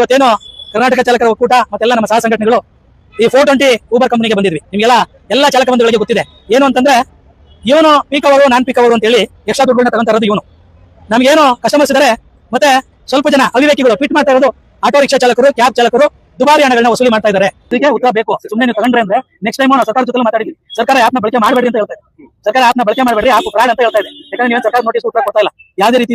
ಇವತ್ತೇನು ಕರ್ನಾಟಕ ಚಾಲಕರ ಒಕ್ಕೂಟ ಮತ್ತೆಲ್ಲ ನಮ್ಮ ಸಹ ಸಂಘಟನೆಗಳು ಈ ಫೋರ್ ಟ್ವೆಂಟಿ ಊಬರ್ ಕಂಪನಿಗೆ ಬಂದಿದ್ವಿ. ನಿಮಗೆಲ್ಲ ಎಲ್ಲ ಚಾಲಕ ಬಂಧುಗಳಿಗೆ ಗೊತ್ತಿದೆ. ಏನು ಅಂತಂದ್ರೆ, ಇವನು ಪೀಕ್ ಅವರು ನಾನ್ ಪೀಕ್ ಅವರು ಅಂತ ಹೇಳಿ ಎಕ್ಸ್ಟ್ರಾ ದುಡ್ಡನ್ನ ತಗೊಂತಾರದು ಇವನು. ನಮ್ಗೇನು ಕಸ್ಟಮರ್ಸ್ ಇದಾರೆ, ಮತ್ತೆ ಸ್ವಲ್ಪ ಜನ ಅವಿವೇಕಿಗಳು ಟ್ವೀಟ್ ಮಾಡ್ತಾ ಇರೋದು ಆಟೋ ರಿಕ್ಷಾ ಚಾಲಕರು ಕ್ಯಾಬ್ ಚಾಲಕರು ದುಬಾರಿ ಹಣಗಳನ್ನ ವಸೂಲಿ ಮಾಡ್ತಾ ಇದ್ದಾರೆ ಇದಕ್ಕೆ ಉತ್ತರ ಬೇಕು. ಸುಮ್ಮನೆ ನೀವು ತಗೊಂಡ್ರೆ ಅಂದ್ರೆ ನೆಕ್ಸ್ಟ್ ಟೈಮ್ ನಾವು ಸರ್ಕಾರ ಜೊತೆ ಮಾತಾಡಿದ್ವಿ. ಸರ್ಕಾರ ಆಪ್ನ ಬಳಕೆ ಮಾಡಬೇಡಿ ಅಂತ ಹೇಳ್ತಾರೆ ಸರ್ಕಾರ ಆಪ್ನ ಬಳಕೆ ಮಾಡಬೇಡಿ, ಆಪ್ ಫ್ರಾಡ್ ಅಂತ ಹೇಳ್ತಾ ಇದೆ. ಯಾಕಂದ್ರೆ ನೀವು ಸರ್ಕಾರ ನೋಟಿಸ್ ಉತ್ತರ ಕೊಡ್ತಾ ಇಲ್ಲ. ಯಾವುದೇ ರೀತಿ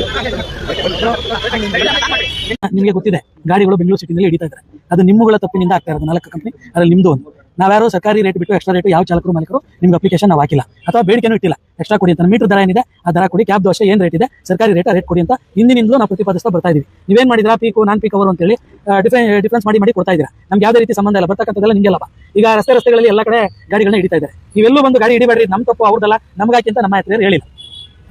ನಿಮಗೆ ಗೊತ್ತಿದೆ, ಗಾಡಿಗಳು ಬೆಂಗಳೂರು ಸಿಟಿನಲ್ಲಿ ಹಿಡಿತಾ ಇದ್ದಾರೆ. ಅದು ನಿಮ್ಮಗಳ ತಪ್ಪಿನಿಂದ ಆಗ್ತಾ ಇರೋದು, ನಾಲ್ಕು ಕಂಪನಿ ಅದ್ರಲ್ಲಿ ನಿಮ್ದು ಒಂದು. ನಾವ್ಯಾರು ಸರ್ಕಾರಿ ರೇಟ್ ಬಿಟ್ಟು ಎಕ್ಸ್ಟ್ರಾ ರೇಟ್ ಯಾವ ಚಾಲಕರು, ಮಾಲೀಕರು, ನಿಮ್ಗೆ ಅಪ್ಲಿಕೇಶನ್ ನಾವು ಹಾಕಿಲ್ಲ. ಅಥವಾ ಬೇಡಿಕೆನೂ ಇಟ್ಟಿಲ್ಲ. ಎಕ್ಸ್ಟ್ರಾ ಕೊಡಿ ಅಂತ. ಮೀಟರ್ ದರ ಏನಿದೆ, ಆ ದರ ಕೊಡಿ. ಕ್ಯಾಬ್ ದೋಷ ಏನ್ ರೇಟ್ ಇದೆ, ಸರ್ಕಾರಿ ರೇಟ್ ರೇಟ್ ಕೊಡಿ ಅಂತ ಹಿಂದಿನಿಂದಲೂ ನಾವು ಪ್ರತಿಪಾದಿಸ್ತಾ ಬರ್ತಾ ಇದೀವಿ. ನೀವೇನು ಮಾಡಿದ್ರೆ? ಪೀಕು ನಾನ್ ಪೀಕ್ ಅವರು ಅಂತೇಳಿ ಡಿಫ್ರೆನ್ಸ್ ಮಾಡಿ ಮಾಡಿ ಕೊಡ್ತಾ ಇದ್ದೀರಾ ನಮ್ಗೆ ಯಾವುದೇ ರೀತಿ ಸಂಬಂಧ ಇಲ್ಲ. ಬರ್ತಕ್ಕಂಥದ್ದೆಲ್ಲ ನಿಮಗೆ ಲಾಭ. ಈಗ ರಸ್ತೆ ರಸ್ತೆಗಳಲ್ಲಿ ಎಲ್ಲ ಕಡೆ ಗಾಡಿಗಳನ್ನ ಹಿಡಿತಾ ಇದ್ದಾರೆ. ನೀವೆಲ್ಲೂ ಬಂದು ಗಾಡಿ ಹಿಡಿಬೇಡ್ರಿ. ನಮ್ಮ ತಪ್ಪು ಅವ್ರದಲ್ಲ ನಮ್ಗಾಕಿ ಅಂತ ನಮ್ಮ ಹತ್ರ ಹೇಳಿಲ್ಲ.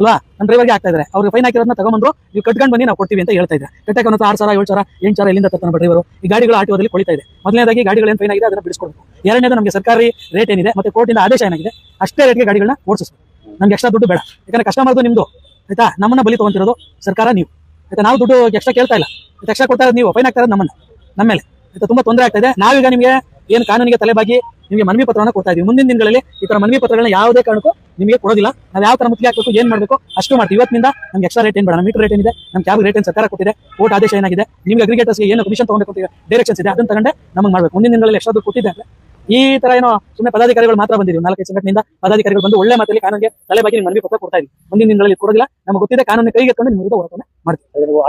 ಅಲ್ವಾ? ನನ್ನ ಡ್ರೈವರ್ಗೆ ಆಗ್ತಾ ಇದ್ದಾರೆ ಅವ್ರಿಗೆ ಫೈನ್ ಹಾಕಿರೋದನ್ನ ತಗೊಂಡ್ಬಂದು ನೀವು ಕಟ್ಕೊಂಡು ಬನ್ನಿ, ನಾವು ಕೊಡ್ತೀವಿ ಅಂತ ಹೇಳ್ತಾ ಇದ್ದಾರೆ ಕಟ್ಟಕ್ಕೆ ಒಂದು ಆರು ಸಾವಿರ, ಏಳು ಸಾವಿರ, ಎಂಟು ಸಾವಿರ ಎಲ್ಲಿಂದ ತರ್ತಾನೆ ಡ್ರೈವರು ಈ ಗಾಡಿಗಳು ಆಟೋದಲ್ಲಿ ಕೊಳಿತಾ ಇದೆ. ಮೊದಲನೇದಾಗಿ ಗಾಡಿಗಳು ಏನು ಫೈನ್ ಆಗಿದೆ, ಅದನ್ನ ಬಿಡಿಸ್ಕೊಡ್ಬೇಕು. ಎರಡನೇದು ನಮಗೆ ಸರ್ಕಾರಿ ರೇಟ್ ಏನಿದೆ, ಮತ್ತೆ ಕೋರ್ಟಿಂದ ಆದೇಶ ಏನಾಗಿದೆ, ಅಷ್ಟೇ ರೇಟ್ಗೆ ಗಾಡಿಗಳನ್ನ ಓಡಿಸಬೇಕು ನಮ್ಗೆ ಎಕ್ಸ್ಟ್ರಾ ದುಡ್ಡು ಬೇಡ. ಯಾಕಂದ್ರೆ ಕಸ್ಟಮರ್ದು ನಿಮ್ದು, ಆಯ್ತಾ? ನಮ್ಮನ್ನ ಬಲಿ ತಗೊಂತಿರೋದು ಸರ್ಕಾರ, ನೀವು. ಆಯ್ತಾ? ನಾವು ದುಡ್ಡು ಎಕ್ಸ್ಟ್ರಾ ಕೇಳ್ತಾ ಇಲ್ಲ. ಎಕ್ಸ್ಟ್ರಾ ಕೊಡ್ತಾ ನೀವು. ಫೈನ್ ಆಗ್ತಾ ನಮ್ಮನ್ನ, ನಮ್ಮ ಮೇಲೆ. ಆಯ್ತಾ? ತುಂಬಾ ತೊಂದರೆ ಆಗ್ತಾ ಇದೆ. ನಾವೀಗ ನಿಮಗೆ ಏನು ಕಾನೂನಿಗೆ ತಲೆಬಾಗಿ ನಿಮಗೆ ಮನವಿ ಪತ್ರವನ್ನು ಕೊಡ್ತಾ ಇದೀವಿ. ಮುಂದಿನ ದಿನಗಳಲ್ಲಿ ಈ ತರ ಮನವಿ ಪತ್ರಗಳನ್ನ ಯಾವುದೇ ಕಾರಣಕ್ಕೂ ನಿಮಗೆ ಕೊಡೋದಿಲ್ಲ. ನಾವು ಯಾವ ತರ ಮುತ್ತಿಗೆ ಹಾಕಬೇಕು, ಏನ್ ಮಾಡಬೇಕು, ಅಷ್ಟು ಮಾಡ್ತೀವಿ. ಇವತ್ತಿನಿಂದ ನಮ್ಗೆ ಎಕ್ಸ್ಟ್ರಾ ರೇಟ್ ಏನ್ ಬೇಡ. ಮೀಟರ್ ರೇಟ್ ಏನಿದೆ ನಮ್ಮ ಕ್ಯಾಬ್ ರೇಟ್ ಏನು ಸರ್ಕಾರ ಕೊಟ್ಟಿದೆ ಓಟ್ ಆದೇಶ ಏನಾಗಿದೆ, ನಿಮ್ಗೆ ಅಗ್ರಿಗೇಟರ್ಸ್ಗೆ ಏನು ಕಮಿಷನ್ ತಗೊಬೇಕು ಅಂತ ಡೈರೆಕ್ಷನ್ಸ್ ಇದೆ, ಅದನ್ನ ತಗೊಂಡೆ ನಮಗೆ ಮಾಡಬೇಕು. ಮುಂದಿನ ದಿನಗಳಲ್ಲಿ ಎಷ್ಟಾದ್ರು ಅಂದ್ರೆ, ಈ ತರ ಏನೋ ಸುಮ್ಮನೆ ಪದಾಧಿಕಾರಿಗಳು ಮಾತ್ರ ಬಂದಿದ್ದೀವಿ. ನಾಲ್ಕೈದು ಸಂಘಟನೆಯಿಂದ ಪದಾಧಿಕಾರಿಗಳು ಬಂದು ಒಳ್ಳೆ ಮಾತಲ್ಲಿ ಕಾನೂನಿಗೆ ತಲೆಬಾಗಿ ನಿಮ್ಗೆ ಮನವಿ ಪತ್ರ ಕೊಡ್ತಾ ಇದ್ದೀವಿ. ಮುಂದಿನ ದಿನಗಳಲ್ಲಿ ಕೊಡೋದಿಲ್ಲ. ನಮಗೆ ಗೊತ್ತಿದೆ ಕಾನೂನು ಕೈಗೆ ಎತ್ಕೊಂಡು ನಿಮ್ಮ ವಿರುದ್ಧ ಹೋರಾಟವನ್ನು ಮಾಡ್ತೀವಿ.